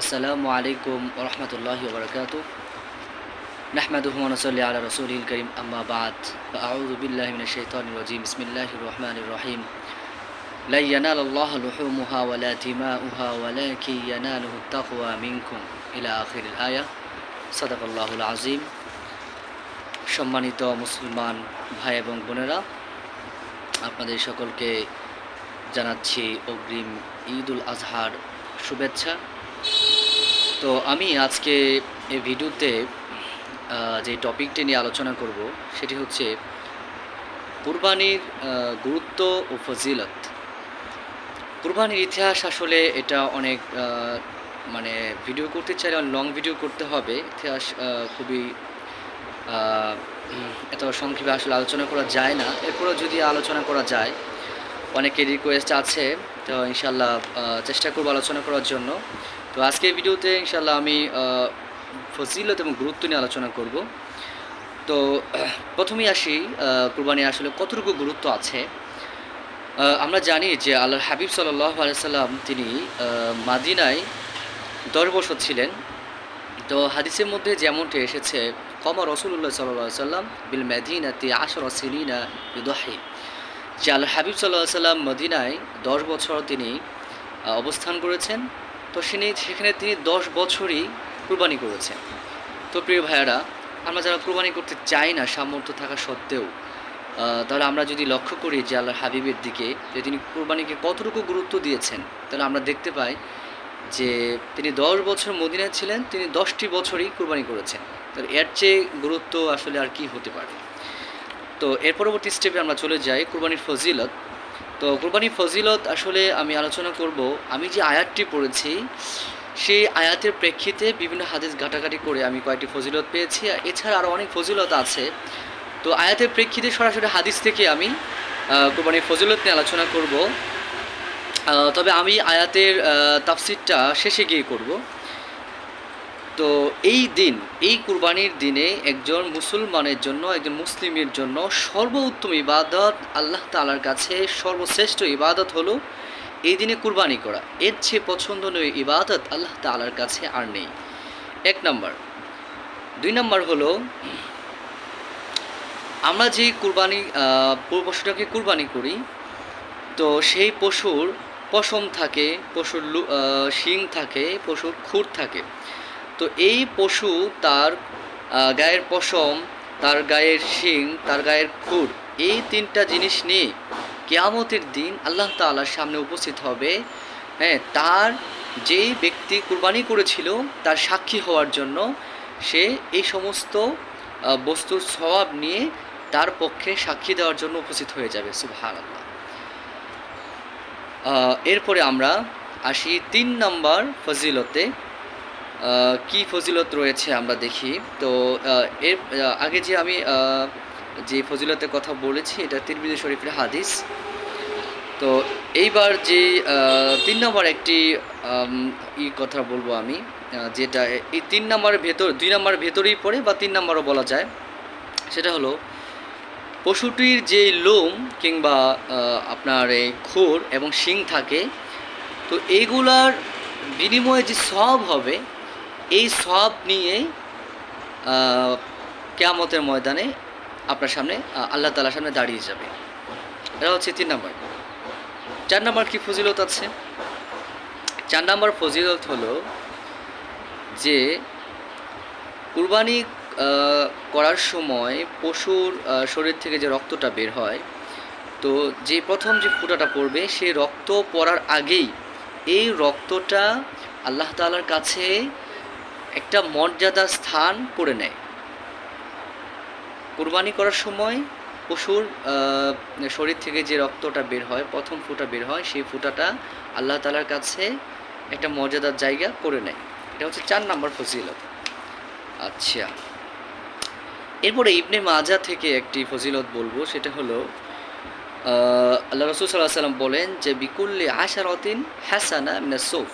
আসসালামু আলাইকুম ওরহমতুল্লাহি ওবরকাত নাহমাদুহু ওয়া নুসাল্লি আলা রাসূলিল কারীম, আম্মা বাদ। ফাআউযু বিল্লাহি মিনাশ শাইতানির রাজীম। বিসমিল্লাহির রহমানির রহিম। আযীম। সম্মানিত মুসলমান ভাই এবং বোনেরা, আপনাদের সকলকে জানাচ্ছি অগ্রিম ঈদ উল আজহার শুভেচ্ছা। তো আমি আজকে এই ভিডিওতে যে টপিকটি নিয়ে আলোচনা করব, সেটি হচ্ছে কুরবানির গুরুত্ব ও ফজিলত। কুরবানির ইতিহাস আসলে এটা অনেক মানে ভিডিও করতে চাইলে লং ভিডিও করতে হবে। ইতিহাস খুবই এত সংক্ষেপে আসলে আলোচনা করা যায় না। এরপরেও যদি আলোচনা করা যায় অনেকের রিকোয়েস্ট আছে, তো ইনশাল্লাহ চেষ্টা করব আলোচনা করার জন্য। তো আজকের ভিডিওতে ইনশাল্লাহ আমি ফজিলত এবং গুরুত্ব নিয়ে আলোচনা করব। তো, প্রথমেই আসি কুরবানি আসলে কতটুকু গুরুত্ব আছে? আমরা জানি যে আল্লাহর হাবিব সাল্লাহ আলাইসাল্লাম তিনি মাদিনায় দশ বছর ছিলেন। তো হাদিসের মধ্যে যেমনটি এসেছে, কমা রসুল্লাহ সাল্লাহ সাল্লাম বিল মেদিনাতি আশর সিলিনা ইউদহি যে আল্লাহ হাবিব সাল্লাহ সাল্লাম মদিনায় দশ বছর তিনি অবস্থান করেছেন। তো তিনি সেখানে তিনি দশ বছরই কুরবানি করেছেন। তো প্রিয় ভাইয়ারা, আমরা যারা কুরবানি করতে চাই না সামর্থ্য থাকা সত্ত্বেও তাহলে আমরা যদি লক্ষ্য করি যে আল্লাহ হাবিবের দিকে, যে তিনি কুরবানিকে কতটুকু গুরুত্ব দিয়েছেন, তাহলে আমরা দেখতে পাই যে তিনি দশ বছর মদিনায় ছিলেন, তিনি দশটি বছরই কুরবানি করেছেন। তাহলে এর চেয়ে গুরুত্ব আসলে আর কি হতে পারে? তো এর পরবর্তী স্টেপে আমরা চলে যাই, কুরবানির ফজিলত। তো কুরবানির ফজিলত আসলে আমি আলোচনা করব, আমি যে আয়াতটি পড়েছি, সেই আয়াতের প্রেক্ষিতে বিভিন্ন হাদিস ঘাটাঘাটি করে আমি কয়েকটি ফজিলত পেয়েছি এছাড়া আরও অনেক ফজিলত আছে। তো আয়াতের প্রেক্ষিতে সরাসরি হাদিস থেকে আমি কুরবানির ফজিলত নিয়ে আলোচনা করব। তবে আমি আয়াতের তাফসিরটা শেষে গিয়ে করব। তো এই দিন, এই কুরবানির দিনে একজন মুসলমানের জন্য, একজন মুসলিমের জন্য সর্বোত্তম ইবাদত আল্লাহ তালার কাছে সর্বশ্রেষ্ঠ ইবাদত হলো এই দিনে কুরবানি করা। এর চেয়ে পছন্দনীয় ইবাদত আল্লাহ তালার কাছে আর নেই। এক নম্বর। দুই নম্বর হলো, আমরা যে কুরবানি পশুটাকে কুরবানি করি, তো সেই পশুর পশম থাকে, পশুর শিং থাকে, পশুর খুর থাকে। তো এই পশু তার গায়ের পশম, তার গায়ের শিং, তার গায়ের খুর, এই তিনটা জিনিস নিয়ে কেয়ামতের দিন আল্লাহ তাআলার সামনে উপস্থিত হবে। হ্যাঁ তার যেই ব্যক্তি কুরবানি করেছিল, তার সাক্ষী হওয়ার জন্য সে এই সমস্ত বস্তুর স্বভাব নিয়ে তার পক্ষে সাক্ষী দেওয়ার জন্য উপস্থিত হয়ে যাবে। সুবহান আল্লাহ এরপরে আমরা আসি তিন নম্বর ফজিলতে। কি ফজিলত রয়েছে আমরা দেখি। তো এর আগে যে আমি যে ফজিলতের কথা বলেছি, এটা তিরমিজি শরীফের হাদিস। তো, এইবার যে তিন নম্বর একটি ই কথা বলব আমি যেটা এই তিন নম্বরের ভেতর, দুই নম্বরের ভেতরেই পড়ে বা তিন নম্বরও বলা যায়, সেটা হলো, পশুটির যে লোম কিংবা আপনার এই খুর এবং শিং থাকে, তো এইগুলার বিনিময়ে যে সব হবে এই সব নিয়ে কেয়ামতের ময়দানে আপনার সামনে আল্লাহ তালার সামনে দাঁড়িয়ে যাবে। এটা হচ্ছে তিন নম্বর। চার নম্বর কি ফজিলত আছে? চার নম্বর ফজিলত হলো যে, কুরবানি করার সময় পশুর শরীর থেকে যে রক্তটা বের হয়, তো যে প্রথম যে ফুটাটা পড়বে, সেই রক্ত পড়ার আগেই এই রক্তটা আল্লাহ তাআলার কাছে একটা মর্যাদা স্থান করে নেয়। কুরবানি করার সময় পশুর শরীর থেকে যে রক্তটা বের হয়, প্রথম ফুটা বের হয়, সেই ফুটাটা আল্লাহ তাআলার কাছে একটা মর্যাদার জায়গা করে নেয়। এটা হচ্ছে চার নম্বর ফজিলত। আচ্ছা। এরপরে ইবনে মাজা থেকে একটি ফজিলত বলব, সেটা হলো আল্লাহ রসুল সাল্লাহ সাল্লাম বলেন যে, বিকুল্লি আশারতিন হাসানা মিনা সৌফ।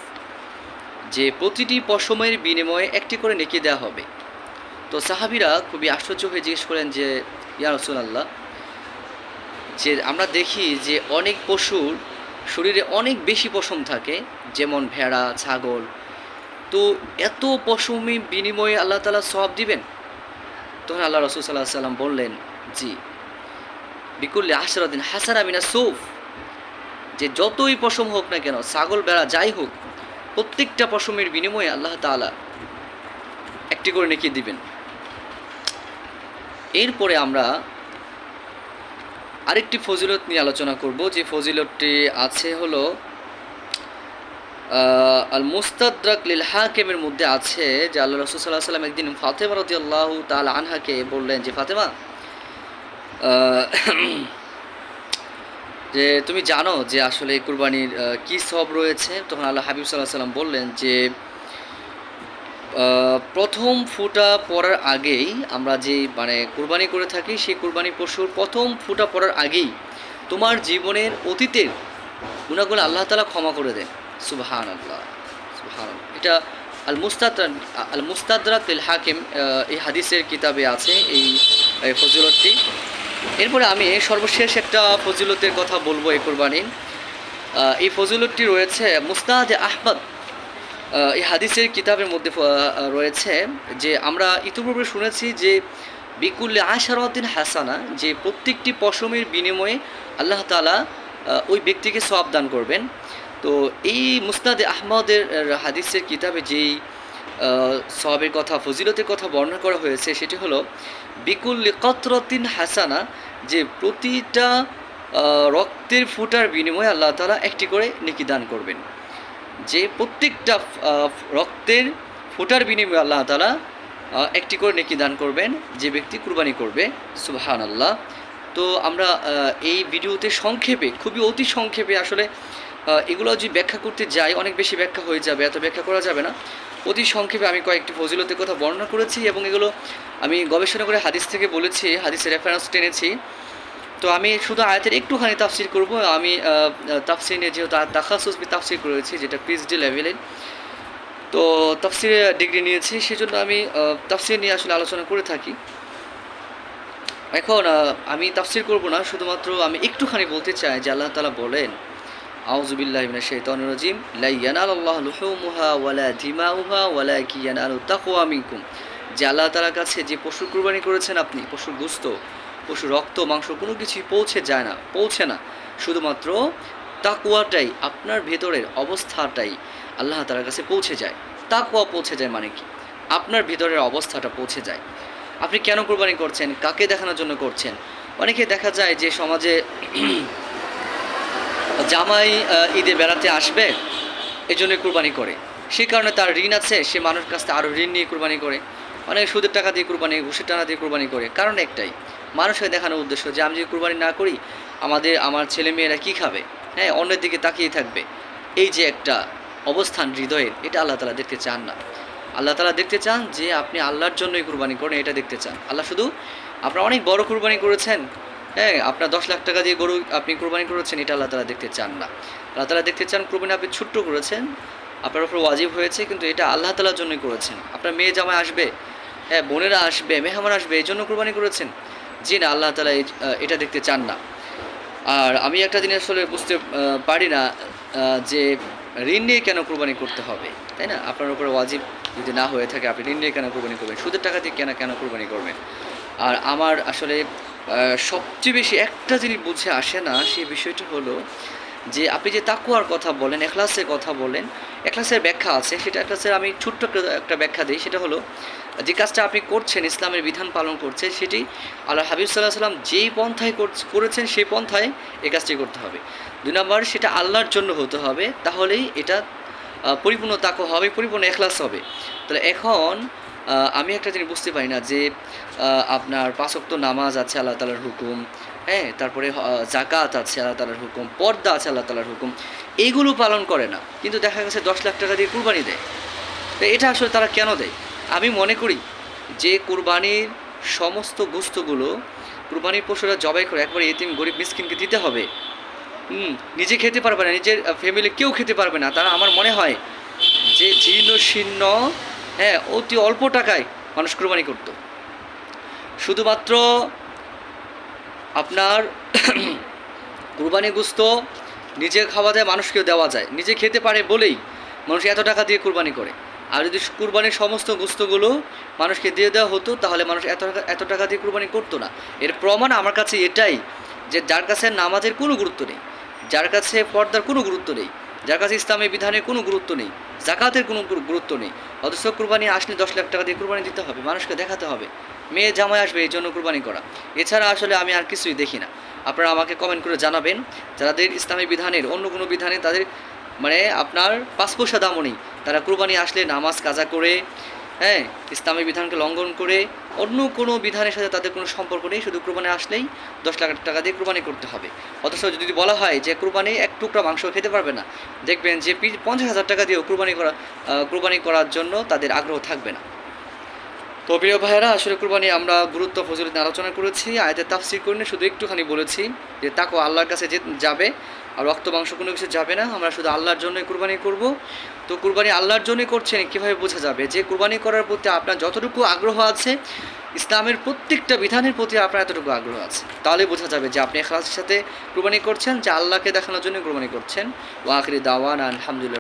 যে প্রতিটি পশমের বিনিময়ে একটি করে নেকি দেওয়া হবে। তো সাহাবিরা খুবই আশ্চর্য হয়ে জিজ্ঞেস করেন যে, ইয়া রসুল আল্লাহ যে আমরা দেখি যে অনেক পশুর শরীরে অনেক বেশি পশম থাকে, যেমন ভেড়া, ছাগল। তো এত পশমি বিনিময়ে আল্লাহ তালা সব দিবেন? তখন আল্লাহ রসুল সাল্লাহ সাল্লাম বললেন, জি। বিকুল্লে আশরাদিন হাসানা মিনা সুফ। যে যতই পশম হোক না কেন, ছাগল বেড়া যাই হোক প্রত্যেকটা পশমের বিনিময়ে আল্লাহ তাআলা একটি করে নেকি দিবেন। এরপরে আমরা আরেকটি ফজিলত নিয়ে আলোচনা করব। যে ফজিলতটি আছে হলো আল মুস্তাদ্রাক লিল হাকিমের মধ্যে আছে, যে আল্লাহ রসুল সাল্লাহ সাল্লাম একদিন ফাতেমা রদি আল্লাহ তাল আনহাকে বললেন যে, ফাতেমা যে তুমি জানো যে আসলে কুরবানির কি সব রয়েছে? তখন আল্লাহ হাবিব সাল্লাহ সাল্লাম বললেন যে প্রথম ফুটা পড়ার আগেই আমরা যে মানে কুরবানি করে থাকি, সেই কুরবানি পশুর প্রথম ফুটা পড়ার আগেই তোমার জীবনের অতীতের গুণাগুলো আল্লাহ তালা ক্ষমা করে দেন। সুবহান আল্লাহ সুবহান এটা আল মুস্তাদ আল মুস্তাদরাক লিল হাকিম এই হাদিসের কিতাবে আছে এই ফজিলতটি। এরপরে আমি সর্বশেষ একটা ফজিলতের কথা বলব এই কোরবানির এই ফজিলতটি রয়েছে মুস্তাদ আহমদ। আহ, এই হাদিসের কিতাবের মধ্যে রয়েছে যে আমরা ইতিপূর্বে শুনেছি যে বিকুল্লে আশারউদ্দিন হাসানা যে প্রত্যেকটি পশমের বিনিময়ে আল্লাহ তালা ওই ব্যক্তিকে সব দান করবেন। তো এই মুস্তাদ আহমদের আহ, হাদিসের কিতাবে যেই সওয়াবের কথা, ফজিলতের কথা বর্ণনা করা হয়েছে, সেটি হলো, বিকুল কতরতিন হাসানা, যে প্রতিটা রক্তের ফুটার বিনিময়ে আল্লাহ তালা একটি করে নেকি দান করবেন। যে প্রত্যেকটা রক্তের ফোটার বিনিময়ে আল্লাহ তালা একটি করে নেকি দান করবেন, যে ব্যক্তি কুরবানি করবে সুবহান আল্লাহ তো আমরা এই ভিডিওতে সংক্ষেপে, খুবই অতি সংক্ষেপে আসলে এগুলো যদি ব্যাখ্যা করতে যাই, অনেক বেশি ব্যাখ্যা হয়ে যাবে, এত ব্যাখ্যা করা যাবে না। অতি সংক্ষেপে আমি কয়েকটি ফজিলতের কথা বর্ণনা করেছি এবং এগুলো আমি গবেষণা করে হাদিস থেকে বলেছি, হাদিসের রেফারেন্স টেনেছি। তো আমি শুধু আয়াতের একটুখানি তাফসির করব। আমি তাফসির নিয়ে যেহেতু তাখাসুস তাফসির করেছি, যেটা পিএইচডি লেভেলের তো তাফসিরে ডিগ্রি নিয়েছি, সেজন্য আমি তাফসির নিয়ে আসলে আলোচনা করে থাকি। এখন আমি তাফসির করব না, শুধুমাত্র আমি একটুখানি বলতে চাই যে আল্লাহ তালা বলেন আউজুবিল্লাহ মিনাশ শাইতানির রাজিম। লা ইয়ানালাল্লাহু লুহুমুহা ওয়ালা দিমাউহা ওয়ালাকিন ইয়ানালু তাকওয়া মিনকুম। যে আল্লাহ তাআলার কাছে যে পশুর কুরবানি করেছেন আপনি পশুর গোস্ত পশুর রক্ত, মাংস, কোনো কিছুই পৌঁছে যায় না, পৌঁছে না। শুধুমাত্র তাকুয়াটাই আপনার ভেতরের অবস্থাটাই আল্লাহ তাআলার কাছে পৌঁছে যায়। তাকুয়া পৌঁছে যায় মানে কি? আপনার ভেতরের অবস্থাটা পৌঁছে যায়। আপনি কেন কোরবানি করছেন? কাকে দেখানোর জন্য করছেন? অনেকে দেখা যায় যে সমাজে জামাই ঈদে বেড়াতে আসবে এই জন্য কুরবানি করে। সেই কারণে তার ঋণ আছে, সে মানুষের কাছ থেকে আরও ঋণ নিয়ে কুরবানি করে, অনেক সুদের টাকা দিয়ে কুরবানি, ঘুষের টাকা দিয়ে কুরবানি করে। কারণ একটাই মানুষকে দেখানোর উদ্দেশ্য যে আমি যদি কুরবানি না করি, আমাদের, আমার ছেলে মেয়েরা কী খাবে? হ্যাঁ অন্যের দিকে তাকিয়ে থাকবে। এই যে একটা অবস্থান হৃদয়ের, এটা আল্লাহ তালা দেখতে চান না। আল্লাহ তালা দেখতে চান যে আপনি আল্লাহর জন্যই কুরবানি করেন, এটা দেখতে চান। আল্লাহ শুধু আপনার অনেক বড় কুরবানি করেছেন হ্যাঁ আপনার দশ লাখ টাকা দিয়ে গরু আপনি কুরবানি করেছেন, এটা আল্লাহ তালা দেখতে চান না। আল্লাহ তালা দেখতে চান কুরবানি আপনি ছোট্ট করেছেন, আপনার উপর ওয়াজিব হয়েছে, কিন্তু এটা আল্লাহ তালার জন্যই করেছেন। আপনার মেয়ে জামাই আসবে হ্যাঁ বোনেরা আসবে, মেহমান আসবে, এই জন্য কুরবানি করেছেন। জি না, আল্লাহ তালা এটা দেখতে চান না। আর আমি একটা জিনিস আসলে বুঝতে পারি না যে ঋণ নিয়ে কেন কোরবানি করতে হবে, তাই না? আপনার উপরে ওয়াজিব যদি না হয়ে থাকে, আপনি ঋণ নিয়ে কেন কোরবানি করবেন? সুদের টাকা দিয়ে কেন কেন কোরবানি করবেন? আর আমার আসলে সবচেয়ে বেশি একটা জিনিস বুঝে আসে না সেই বিষয়টি হলো যে আপনি যে তাকুয়ার কথা বলেন, এখলাসের কথা বলেন, এখলাসের ব্যাখ্যা আছে, সেটা এখলাসের আমি ছোট্ট একটা- ব্যাখ্যা দিই, সেটা হলো যে কাজটা আপনি করছেন, ইসলামের বিধান পালন করছে সেটি আল্লাহ হাবিব সাল্লাহ সাল্লাম যেই পন্থায় করছ- করেছেন সেই পন্থায় এই কাজটি করতে হবে। দুই নম্বর, সেটা আল্লাহর জন্য হতে হবে, তাহলেই এটা পরিপূর্ণ তাকো হবে, পরিপূর্ণ এখলাস হবে। তাহলে এখন আমি একটা জিনিস বুঝতে পারি না যে আপনার পাঁচক্ত নামাজ আছে আল্লাহ তালার হুকুম হ্যাঁ তারপরে জাকাত আছে আল্লাহ তালার হুকুম, পর্দা আছে আল্লাহ তালার হুকুম এইগুলো পালন করে না। কিন্তু দেখা গেছে দশ লাখ টাকা দিয়ে কুরবানি দেয়। তো এটা আসলে তারা কেন দেয়? আমি মনে করি যে কুরবানির সমস্ত গোস্তগুলো কুরবানির পশুরা জবাই করে, একবার এতিম, গরিব, মিসকিনকে দিতে হবে। হুম, নিজে খেতে পারবে না, নিজের ফ্যামিলি কেউ খেতে পারবে না। তারা, আমার মনে হয় যে জীর্ণ শীর্ণ হ্যাঁ অতি অল্প টাকায় মানুষ কুরবানি করতো। শুধুমাত্র আপনার কুরবানি গুস্ত নিজে খাওয়া যায় মানুষকেও দেওয়া যায়। নিজে খেতে পারে বলেই মানুষ এত টাকা দিয়ে কুরবানি করে। আর যদি কুরবানির সমস্ত গোস্তগুলো মানুষকে দিয়ে দেওয়া হতো, তাহলে মানুষ এত টাকা এত টাকা দিয়ে কুরবানি করতো না। এর প্রমাণ আমার কাছে এটাই যে যার কাছে নামাজের কোনো গুরুত্ব নেই, যার কাছে পর্দার কোনো গুরুত্ব নেই, যার কাছে ইসলামী বিধানের কোনো গুরুত্ব নেই জাকাতের কোনো গুরুত্ব নেই। অথচ কোরবানি আসলে দশ লাখ টাকা দিয়ে কোরবানি দিতে হবে, মানুষকে দেখাতে হবে। মেয়ে জামাই আসবে, এই জন্য কোরবানি করা। এছাড়া আসলে আমি আর কিছুই দেখি না। আপনারা আমাকে কমেন্ট করে জানাবেন, যাদের ইসলামী বিধানের অন্য কোনো বিধানে তাদের মানে আপনার পাঁচ পয়সা দামও নেই। তারা কোরবানি আসলে নামাজ কাজা করে হ্যাঁ ইসলামের বিধানকে লঙ্ঘন করে অন্য কোনো বিধানের সাথে তাদের কোনো সম্পর্ক নেই, শুধু কোরবানি আসলেই দশ লাখ টাকা দিয়ে কোরবানি করতে হবে। অথচ যদি বলা হয় যে কোরবানি এক টুকরা মাংস খেতে পারবে না, দেখবেন যে পঞ্চাশ হাজার টাকা দিয়েও কোরবানি করা কুরবানি করার জন্য তাদের আগ্রহ থাকবে না। তো প্রিয় ভাইয়েরা আসলে কুরবানি আমরা গুরুত্ব ফজলত আলোচনা করেছি। আয়তে তাফসির করে শুধু একটুখানি বলেছি যে তাকে আল্লাহর কাছে যে যাবে আর রক্ত মাংস কোনো কিছু যাবে না, আমরা শুধু আল্লাহর জন্যই কুরবানি করব। তো কুরবানি আল্লাহর জন্যই করছেন কীভাবে বোঝা যাবে? যে কুরবানি করার প্রতি আপনার যতটুকু আগ্রহ আছে, ইসলামের প্রত্যেকটা বিধানের প্রতি আপনার এতটুকু আগ্রহ আছে। তাহলে বোঝা যাবে যে, আপনি এখলাসের সাথে কুরবানি করছেন, যে আল্লাহকে দেখানোর জন্য কুরবানি করছেন। ও আখরি দাওয়ান আলহামদুলিল্লাহ।